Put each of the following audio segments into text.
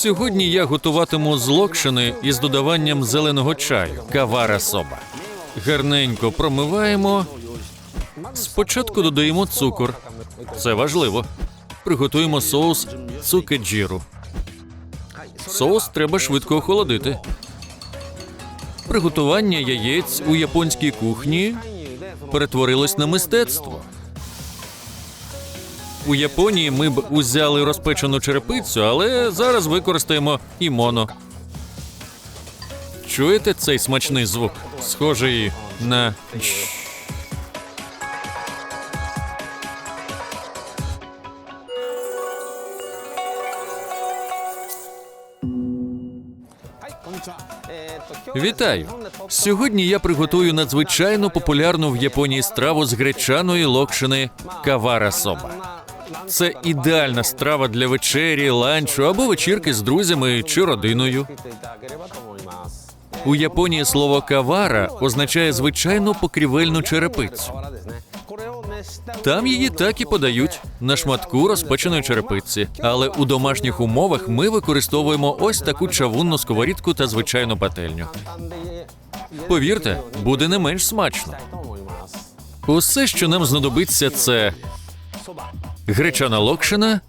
Сьогодні я готуватиму з локшини із додаванням зеленого чаю кавара соба. Гарненько промиваємо. Спочатку додаємо цукор. Це важливо. Приготуємо соус цукеджіру. Соус треба швидко охолодити. Приготування яєць у японській кухні перетворилось на мистецтво. У Японії ми б узяли розпечену черепицю, але зараз використаємо і моно. Чуєте цей смачний звук? Схожий на. Вітаю! Сьогодні я приготую надзвичайно популярну в Японії страву з гречаної локшини кавара соба. Це ідеальна страва для вечері, ланчу або вечірки з друзями чи родиною. У Японії слово кавара означає звичайну покрівельну черепицю. Там її так і подають на шматку розпеченої черепиці. Але у домашніх умовах ми використовуємо ось таку чавунну сковорідку та звичайну пательню. Повірте, буде не менш смачно. Усе, що нам знадобиться, це гречана локшина,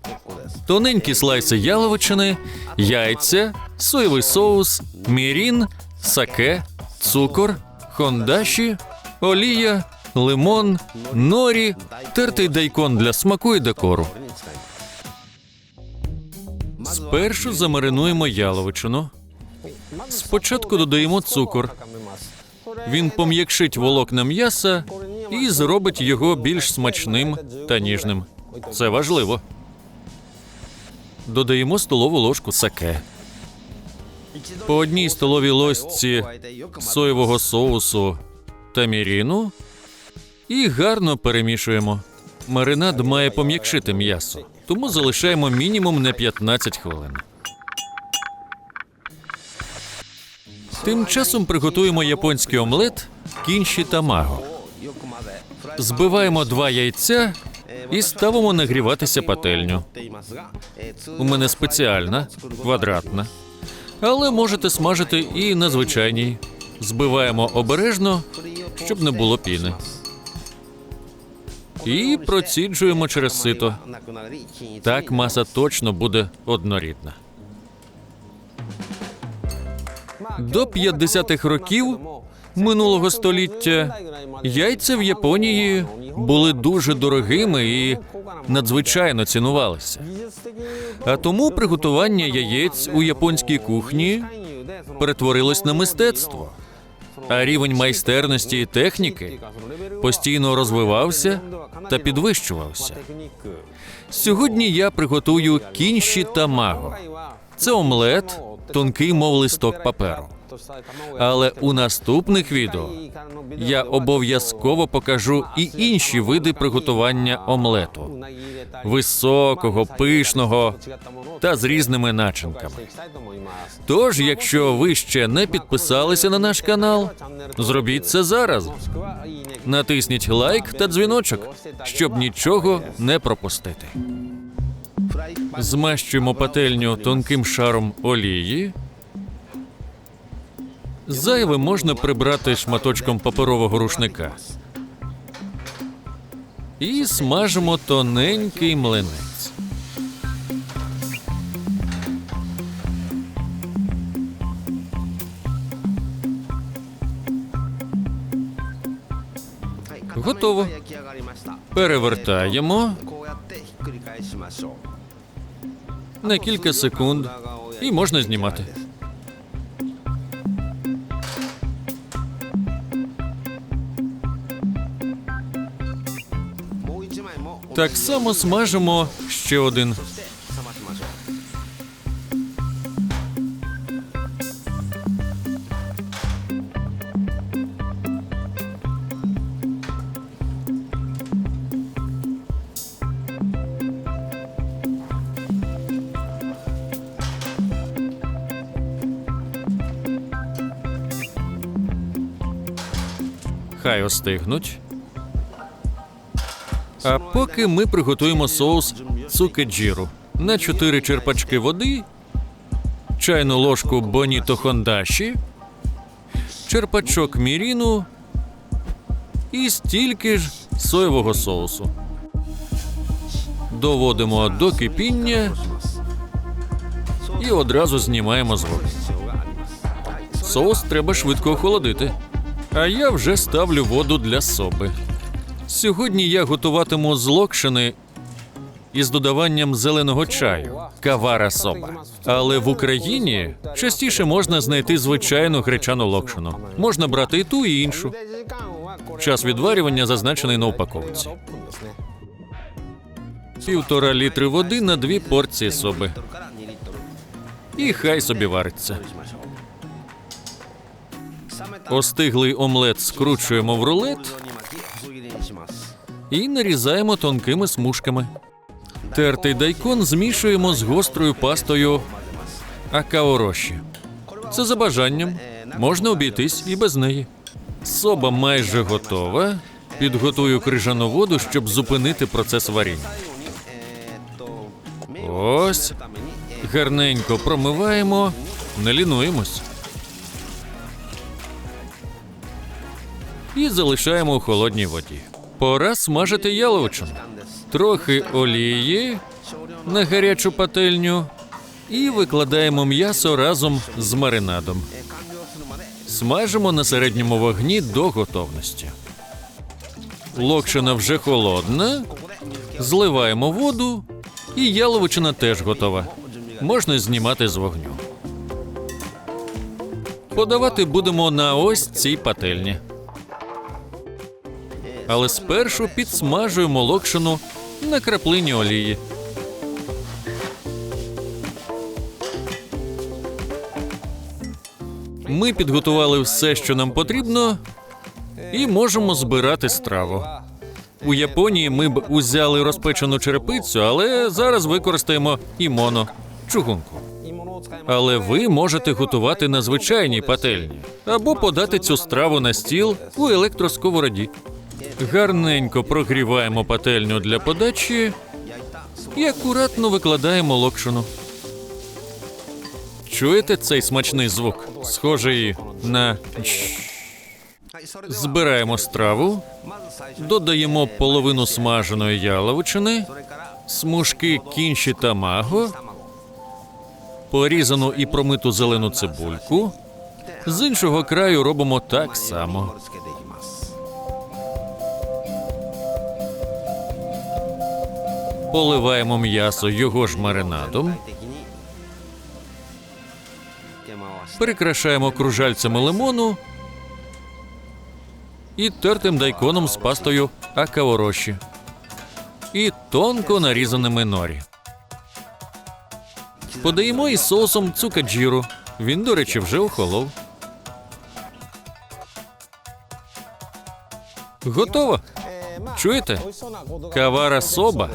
тоненькі слайси яловичини, яйця, соєвий соус, мірін, саке, цукор, хондаші, олія, лимон, норі, тертий дайкон для смаку і декору. Спершу замаринуємо яловичину. Спочатку додаємо цукор. Він пом'якшить волокна м'яса і зробить його більш смачним та ніжним. Це важливо. Додаємо столову ложку саке. По одній столовій ложці соєвого соусу та міріну і гарно перемішуємо. Маринад має пом'якшити м'ясо, тому залишаємо мінімум на 15 хвилин. Тим часом приготуємо японський омлет, кінші та маго. Збиваємо два яйця і ставимо нагріватися пательню. У мене спеціальна, квадратна. Але можете смажити і на звичайній. Збиваємо обережно, щоб не було піни. І проціджуємо через сито. Так маса точно буде однорідна. До 50-х років минулого століття яйця в Японії були дуже дорогими і надзвичайно цінувалися. А тому приготування яєць у японській кухні перетворилось на мистецтво. А рівень майстерності і техніки постійно розвивався та підвищувався. Сьогодні я приготую кінші та маго. Це омлет, тонкий мов листок паперу. Але у наступних відео я обов'язково покажу і інші види приготування омлету високого, пишного та з різними начинками. Тож, якщо ви ще не підписалися на наш канал, зробіть це зараз. Натисніть лайк та дзвіночок, щоб нічого не пропустити. Змащуємо пательню тонким шаром олії. Зайве можна прибрати шматочком паперового рушника. І смажимо тоненький млинець. Готово. Перевертаємо на кілька секунд і можна знімати. Так само смажимо ще один. Хай остигнуть. А поки ми приготуємо соус цукеджіру на 4 черпачки води чайну ложку боніто хондаші, черпачок міріну і стільки ж соєвого соусу. Доводимо до кипіння і одразу знімаємо з вогню. Соус треба швидко охолодити. А я вже ставлю воду для соби. Сьогодні я готуватиму з локшини із додаванням зеленого чаю кавара соба. Але в Україні частіше можна знайти звичайну гречану локшину. Можна брати і ту, і іншу. Час відварювання зазначений на упаковці. Півтора літри води на дві порції соби. І хай собі вариться. Остиглий омлет скручуємо в рулет і нарізаємо тонкими смужками. Тертий дайкон змішуємо з гострою пастою акаороші. Це за бажанням. Можна обійтись і без неї. Соба майже готова. Підготую крижану воду, щоб зупинити процес варіння. Ось. Гарненько промиваємо, не лінуємось. І залишаємо у холодній воді. Пора смажити яловичину. Трохи олії на гарячу пательню і викладаємо м'ясо разом з маринадом. Смажимо на середньому вогні до готовності. Локшина вже холодна. Зливаємо воду, і яловичина теж готова. Можна знімати з вогню. Подавати будемо на ось цій пательні. Але спершу підсмажуємо локшину на краплині олії. Ми підготували все, що нам потрібно, і можемо збирати страву. У Японії ми б узяли розпечену черепицю, але зараз використаємо імоно чугунку. Але ви можете готувати на звичайній пательні або подати цю страву на стіл у електросковороді. Гарненько прогріваємо пательню для подачі і акуратно викладаємо локшину. Чуєте цей смачний звук? Схожий на збираємо страву, додаємо половину смаженої яловичини, смужки кінші та маго, порізану і промиту зелену цибульку. З іншого краю робимо так само. Поливаємо м'ясо його ж маринадом, перекрашаємо кружальцями лимону і тертим дайконом з пастою акаороші і тонко нарізаними норі. Подаємо із соусом цукаджіру. Він, до речі, вже охолов. Готово. Чуєте? Кавара соба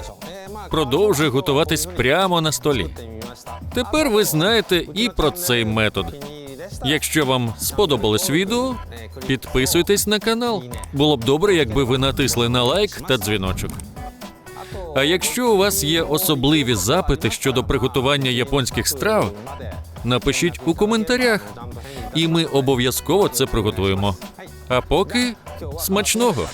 продовжує готуватись прямо на столі. Тепер ви знаєте і про цей метод. Якщо вам сподобалось відео, підписуйтесь на канал. Було б добре, якби ви натисли на лайк та дзвіночок. А якщо у вас є особливі запити щодо приготування японських страв, напишіть у коментарях, і ми обов'язково це приготуємо. А поки смачного!